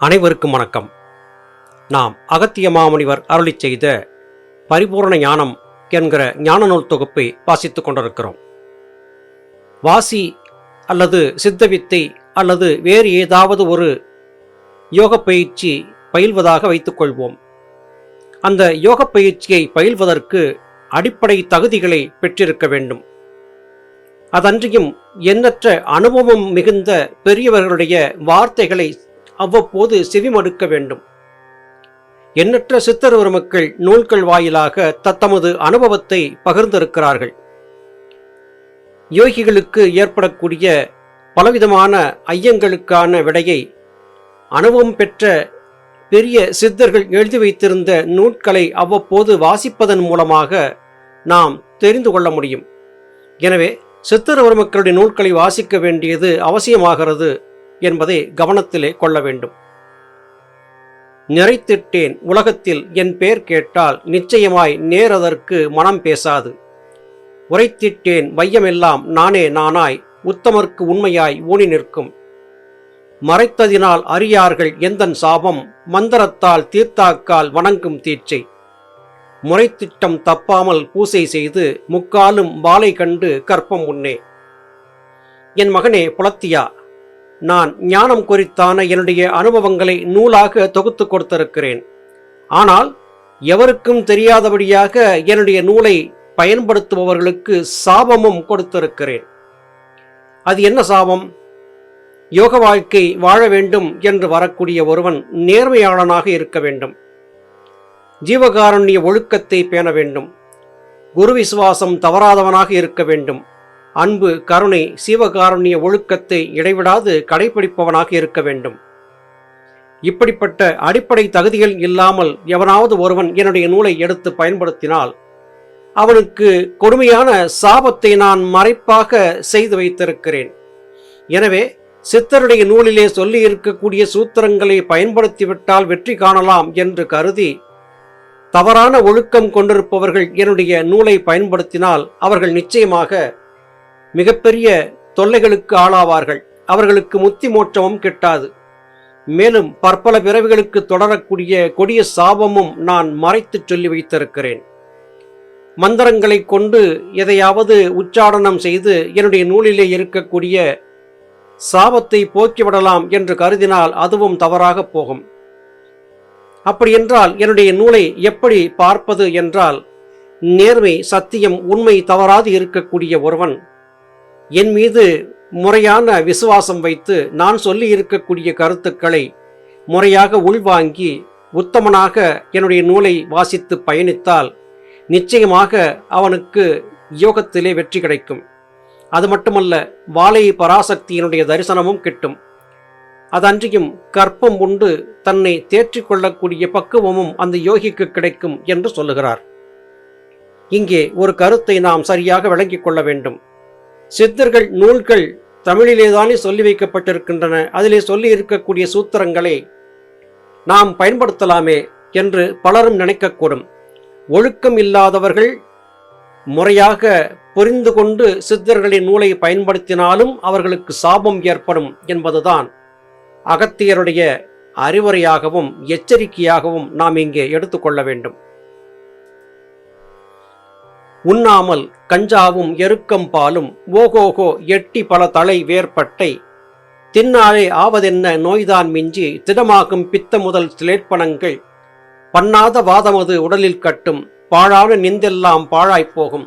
அனைவருக்கும் வணக்கம். நாம் அகத்திய மாமுனிவர் அருளி செய்த பரிபூரண ஞானம் என்கிற ஞான நூல் தொகுப்பை வாசித்துக் கொண்டிருக்கிறோம். வாசி அல்லது சித்தவித்தை அல்லது வேறு ஏதாவது ஒரு யோக பயிற்சி பயில்வதாக வைத்துக்கொள்வோம் அந்த யோக பயிற்சியை பயில்வதற்கு அடிப்படை தகுதிகளை பெற்றிருக்க வேண்டும். அதன்றியும் எண்ணற்ற அனுபவம் மிகுந்த பெரியவர்களுடைய வார்த்தைகளை அவ்வப்போது செவிமடுக்க வேண்டும். எண்ணற்ற சித்தர் மக்கள் நூல்கள் வாயிலாக தத்தமது அனுபவத்தை பகிர்ந்திருக்கிறார்கள். யோகிகளுக்கு ஏற்படக்கூடிய பலவிதமான ஐயங்களுக்கான விடையை அனுபவம் பெற்ற பெரிய சித்தர்கள் எழுதி வைத்திருந்த நூட்களை அவ்வப்போது வாசிப்பதன் மூலமாக நாம் தெரிந்து கொள்ள முடியும். எனவே சித்தர் மக்களுடைய நூல்களை வாசிக்க வேண்டியது அவசியமாகிறது என்பதை கவனத்திலே கொள்ள வேண்டும். நிறைத்திட்டேன் உலகத்தில் என் பேர் கேட்டால் நிச்சயமாய் நேரதற்கு மனம் பேசாது. உரைத்திட்டேன் வையமெல்லாம் நானே நானாய் உத்தமர்க்கு உண்மையாய் ஊனி நிற்கும். மறைத்ததினால் அறியார்கள் எந்தன் சாபம் மந்திரத்தால் தீர்த்தாக்கால் வணங்கும் தீட்சை. முறைத்திட்டம் தப்பாமல் பூசை செய்து முக்காலும் வாளை கண்டு கற்பம் உன்னே. என் மகனே புலத்தியா நான் ஞானம் குறித்தான என்னுடைய அனுபவங்களை நூலாக தொகுத்து கொடுத்திருக்கிறேன். ஆனால் எவருக்கும் தெரியாதபடியாக என்னுடைய நூலை பயன்படுத்துபவர்களுக்கு சாபமும் கொடுத்திருக்கிறேன். அது என்ன சாபம்? யோக வாழ்க்கை வாழ வேண்டும் என்று வரக்கூடிய ஒருவன் நேர்மையாளனாக இருக்க வேண்டும். ஜீவகாரண்ய ஒழுக்கத்தை பேண வேண்டும். குரு விசுவாசம் தவறாதவனாக இருக்க வேண்டும். அன்பு கருணை சீவகாருண்ய ஒழுக்கத்தை இடைவிடாது கடைபிடிப்பவனாக இருக்க வேண்டும். இப்படிப்பட்ட அடிப்படை தகுதிகள் இல்லாமல் எவனாவது ஒருவன் என்னுடைய நூலை எடுத்து பயன்படுத்தினால் அவனுக்கு கொடுமையான சாபத்தை நான் மறைப்பாக செய்து வைத்திருக்கிறேன். எனவே சித்தருடைய நூலிலே சொல்லி இருக்கக்கூடிய சூத்திரங்களை பயன்படுத்திவிட்டால் வெற்றி காணலாம் என்று கருதி தவறான ஒழுக்கம் கொண்டிருப்பவர்கள் என்னுடைய நூலை பயன்படுத்தினால் அவர்கள் நிச்சயமாக மிகப்பெரிய தொல்லைகளுக்கு ஆளாவார்கள். அவர்களுக்கு முத்தி மோட்சமும் கிட்டாது. மேலும் பற்பல பிறவிகளுக்கு தொடரக்கூடிய கொடிய சாபமும் நான் மறைத்துச் சொல்லி வைத்திருக்கிறேன். மந்திரங்களை கொண்டு எதையாவது உச்சாடனம் செய்து என்னுடைய நூலிலே இருக்கக்கூடிய சாபத்தை போக்கிவிடலாம் என்று கருதினால் அதுவும் தவறாக போகும். அப்படியென்றால் என்னுடைய நூலை எப்படி பார்ப்பது என்றால் நேர்மை சத்தியம் உண்மை தவறாது இருக்கக்கூடிய ஒருவன் என் மீது முறையான விசுவாசம் வைத்து நான் சொல்லி இருக்கக்கூடிய கருத்துக்களை முறையாக உள்வாங்கி உத்தமனாக என்னுடைய நூலை வாசித்து பயணித்தால் நிச்சயமாக அவனுக்கு யோகத்திலே வெற்றி கிடைக்கும். அது மட்டுமல்ல வாழை பராசக்தியினுடைய தரிசனமும் கிட்டும். அதன்றியும் கற்பம் உண்டு தன்னை தேற்றிக் கொள்ளக்கூடிய பக்குவமும் அந்த யோகிக்கு கிடைக்கும் என்று சொல்லுகிறார். இங்கே ஒரு கருத்தை நாம் சரியாக விளங்கிக் கொள்ள வேண்டும். சித்தர்கள் நூல்கள் தமிழிலேதானே சொல்லி வைக்கப்பட்டிருக்கின்றன. அதிலே சொல்லி இருக்கக்கூடிய சூத்திரங்களை நாம் பயன்படுத்தலாமே என்று பலரும் நினைக்கக்கூடும். ஒழுக்கம் இல்லாதவர்கள் முறையாக புரிந்து கொண்டு சித்தர்களின் நூலை பயன்படுத்தினாலும் அவர்களுக்கு சாபம் ஏற்படும் என்பதுதான் அகத்தியருடைய அறிவுரையாகவும் எச்சரிக்கையாகவும் நாம் இங்கே எடுத்துக்கொள்ள வேண்டும். உண்ணாமல் கஞ்சாவும் எருக்கம் பாலும் ஓகோகோ எட்டி பல தலை வேர்பட்டை. தின்னாலே ஆவதென்ன நோய்தான் மிஞ்சி திடமாகும் பித்த முதல் சிலேற்பனங்கள் பண்ணாத வாதமது உடலில் கட்டும் பாழான நிந்தெல்லாம் பாழாய்ப்போகும்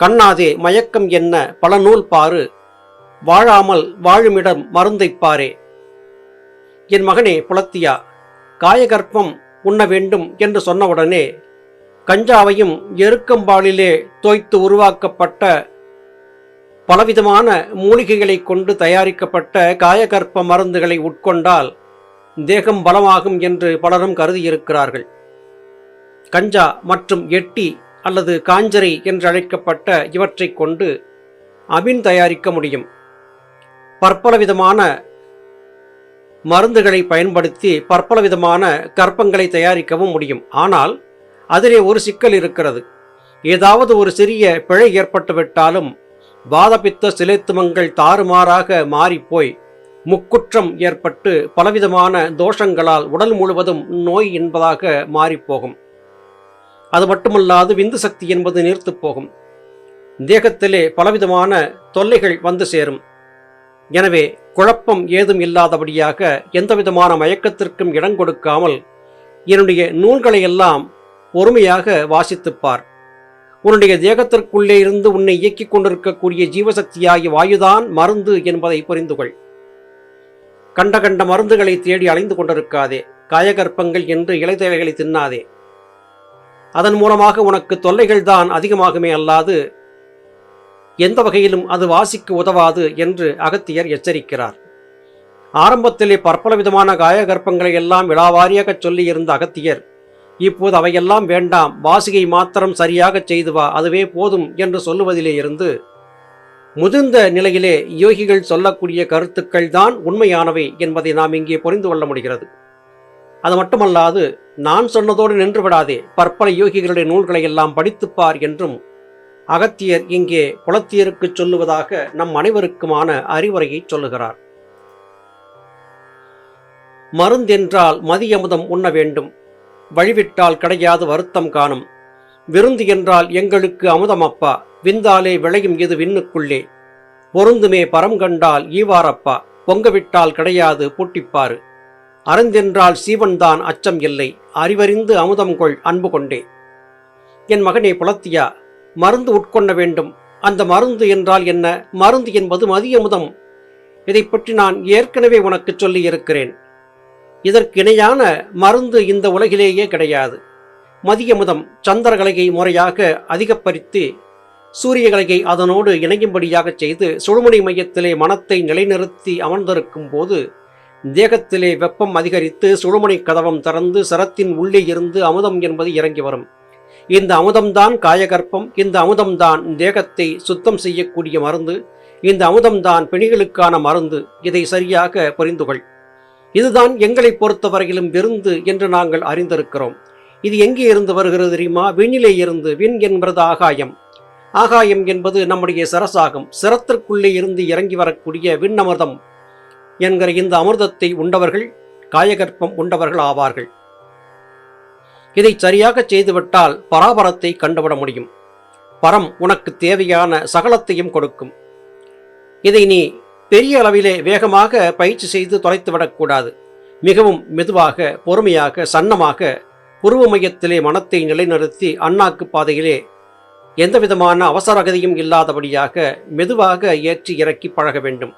கண்ணாதே மயக்கம் என்ன பல நூல் பாரு வாழாமல் வாழுமிடம் மருந்தைப்பாரே என் மகனே புலத்தியா காயகற்பம் உண்ண வேண்டும் என்று சொன்னவுடனே கஞ்சாவையும் எருக்கம்பாலிலே தோய்த்து உருவாக்கப்பட்ட பலவிதமான மூலிகைகளை கொண்டு தயாரிக்கப்பட்ட காயகற்ப மருந்துகளை உட்கொண்டால் தேகம் பலமாகும் என்று பலரும் கருதியிருக்கிறார்கள். கஞ்சா மற்றும் எட்டி அல்லது காஞ்சரை என்று அழைக்கப்பட்ட இவற்றை கொண்டு அபின் தயாரிக்க முடியும். பற்பல விதமான மருந்துகளை பயன்படுத்தி பற்பல விதமான கற்பங்களை தயாரிக்கவும் முடியும். ஆனால் அதிலே ஒரு சிக்கல் இருக்கிறது. ஏதாவது ஒரு சிறிய பிழை ஏற்பட்டுவிட்டாலும் வாதபித்த சிலைத்துமங்கள் தாறுமாறாக மாறிப்போய் முக்குற்றம் ஏற்பட்டு பலவிதமான தோஷங்களால் உடல் முழுவதும் நோய் என்பதாக மாறிப்போகும். அது மட்டுமல்லாது விந்து சக்தி என்பது நீர்த்துப் போகும். தேகத்திலே பலவிதமான தொல்லைகள் வந்து சேரும். எனவே குழப்பம் ஏதும் இல்லாதபடியாக எந்தவிதமான மயக்கத்திற்கும் இடம் கொடுக்காமல் என்னுடைய நூல்களை எல்லாம் பொறுமையாக வாசித்துப்பார். உன்னுடைய தேகத்திற்குள்ளே இருந்து உன்னை இயக்கிக் கொண்டிருக்கக்கூடிய ஜீவசக்தியாகிய வாயுதான் மருந்து என்பதை புரிந்துகொள். கண்ட கண்ட மருந்துகளை தேடி அலைந்து கொண்டிருக்காதே. காயகற்பங்கள் என்று இலைத்தேவைகளை தின்னாதே. அதன் மூலமாக உனக்கு தொல்லைகள் தான் அதிகமாகுமே அல்லாது எந்த வகையிலும் அது வாசிக்கு உதவாது என்று அகத்தியர் எச்சரிக்கிறார். ஆரம்பத்திலே பற்பல விதமான காயகற்பங்களை எல்லாம் விழாவாரியாக சொல்லியிருந்த அகத்தியர் இப்போது அவையெல்லாம் வேண்டாம் வாசிகை மாத்திரம் சரியாக செய்து வா அதுவே போதும் என்று சொல்லுவதிலே இருந்து முதிர்ந்த நிலையிலே யோகிகள் சொல்லக்கூடிய கருத்துக்கள் தான் உண்மையானவை என்பதை நாம் இங்கே புரிந்து கொள்ள முடிகிறது. அது மட்டுமல்லாது நான் சொன்னதோடு நின்று விடாதே பற்பல யோகிகளுடைய நூல்களை எல்லாம் படித்துப்பார் என்றும் அகத்தியர் இங்கே புலத்தியருக்கு சொல்லுவதாக நம் அனைவருக்குமான அறிவுரையை சொல்லுகிறார். மருந்தென்றால் மதியமுதம் உண்ண வேண்டும். வழிவிட்டால் கிடையாது வருத்தம் காணும். விருந்து என்றால் எங்களுக்கு அமுதம் அப்பா விந்தாலே விளையும் இது விண்ணுக்குள்ளே. பொருந்துமே பரம் கண்டால் ஈவாரப்பா. பொங்கவிட்டால் கிடையாது பூட்டிப்பாரு அருந்தென்றால் சீவன்தான் அச்சம் இல்லை. அறிவறிந்து அமுதம் கொள் அன்பு கொண்டே. என் மகனே புலத்தியா மருந்து உட்கொள்ள வேண்டும். அந்த மருந்து என்றால் என்ன? மருந்து என்பது மதியமுதம். இதை பற்றி நான் ஏற்கனவே உனக்கு சொல்லியிருக்கிறேன். இதற்கிணையான மருந்து இந்த உலகிலேயே கிடையாது. மதியமுதம் சந்திரகலையை முறையாக அதிகப்பரித்து சூரியகலையை அதனோடு இணையும்படியாக செய்து சுழுமணி மையத்திலே மனத்தை நிலைநிறுத்தி அமர்ந்திருக்கும் போது தேகத்திலே வெப்பம் அதிகரித்து சுழுமுனை கதவம் திறந்து சரத்தின் உள்ளே இருந்து அமுதம் என்பது இறங்கி வரும். இந்த அமுதம்தான் காயகற்பம் இந்த அமுதம்தான் தேகத்தை சுத்தம் செய்யக்கூடிய மருந்து இந்த அமுதம்தான் பிணிகளுக்கான மருந்து இதை சரியாக புரிந்துகொள். இதுதான் எங்களை பொறுத்தவரையிலும் விருந்து என்று நாங்கள் அறிந்திருக்கிறோம். இது எங்கே இருந்து வருகிறது தெரியுமா? விண்ணிலே இருந்து விண் என்பது ஆகாயம். ஆகாயம் என்பது நம்முடைய சிரசாகும். சிரத்திற்குள்ளே இருந்து இறங்கி வரக்கூடிய விண்ணமிர்தம் என்கிற இந்த அமிர்தத்தை உண்டவர்கள் காயகற்பம் உண்டவர்கள் ஆவார்கள். இதை சரியாக செய்துவிட்டால் பராபரத்தை கண்டுவிட முடியும். பரம் உனக்கு தேவையான சகலத்தையும் கொடுக்கும். இதை நீ பெரிய அளவிலே வேகமாக பயிற்சி செய்து தொலைத்துவிடக்கூடாது மிகவும் மெதுவாக பொறுமையாக சன்னமாக புருவ மையத்திலே மனத்தை நிலைநிறுத்தி அண்ணாக்கு பாதையிலே எந்தவிதமான அவசரகதியும் இல்லாதபடியாக மெதுவாக ஏற்றி இறக்கி பழக வேண்டும்.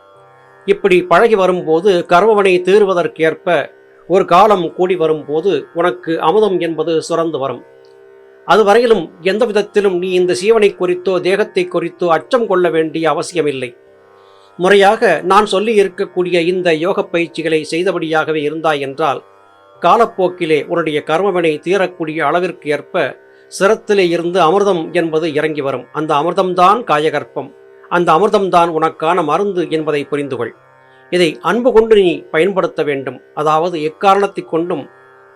இப்படி பழகி வரும்போது கர்மவனை தீர்வதற்கேற்ப ஒரு காலம் கூடி வரும்போது உனக்கு அமுதம் என்பது சுரந்து வரும். அதுவரையிலும் எந்த விதத்திலும் நீ இந்த சீவனை குறித்தோ தேகத்தை குறித்தோ அச்சம் கொள்ள வேண்டிய அவசியமில்லை. முறையாக நான் சொல்லி இருக்கக்கூடிய இந்த யோக பயிற்சிகளை செய்தபடியாகவே இருந்தாய் என்றால் காலப்போக்கிலே உன்னுடைய கர்மவினை தீரக்கூடிய அளவிற்கு ஏற்ப சிரத்திலே இருந்து அமிர்தம் என்பது இறங்கி வரும். அந்த அமிர்தம்தான் காயகற்பம். அந்த அமிர்தம்தான் உனக்கான மருந்து என்பதை புரிந்துகொள். இதை அன்பு கொண்டு நீ பயன்படுத்த வேண்டும். அதாவது எக்காரணத்தை கொண்டும்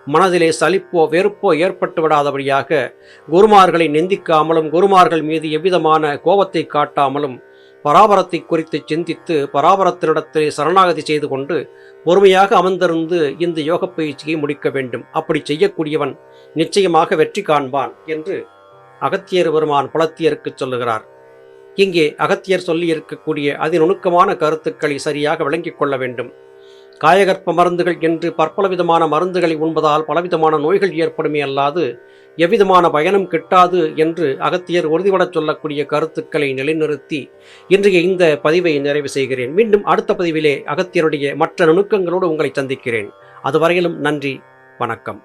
மனதிலே சலிப்போ வெறுப்போ ஏற்பட்டு விடாதபடியாக குருமார்களை நிந்திக்காமலும் குருமார்கள் மீது எவ்விதமான கோபத்தை காட்டாமலும் பராபரத்தை குறித்து சிந்தித்து பராபரத்தினிடத்திலே சரணாகதி செய்து கொண்டு பொறுமையாக அமர்ந்திருந்து இந்த யோக பயிற்சியை முடிக்க வேண்டும். அப்படி செய்யக்கூடியவன் நிச்சயமாக வெற்றி காண்பான் என்று அகத்தியர் பெருமான் புலத்தியருக்கு சொல்லுகிறார். இங்கே அகத்தியர் சொல்லி இருக்கக்கூடிய அதிநுணுக்கமான கருத்துக்களை சரியாக விளங்கிக் கொள்ள வேண்டும். காயகற்ப மருந்துகள் என்று பற்பல விதமான மருந்துகளை உண்பதால் பலவிதமான நோய்கள் ஏற்படுமே அல்லாது எவ்விதமான பயனும் கிட்டாது என்று அகத்தியர் உறுதிபடச் சொல்லக்கூடிய கருத்துக்களை நிலைநிறுத்தி இன்றைய இந்த பதிவை நிறைவு செய்கிறேன். மீண்டும் அடுத்த பதிவிலே அகத்தியருடைய மற்ற நுணுக்கங்களோடு உங்களை சந்திக்கிறேன். அதுவரையிலும் நன்றி வணக்கம்.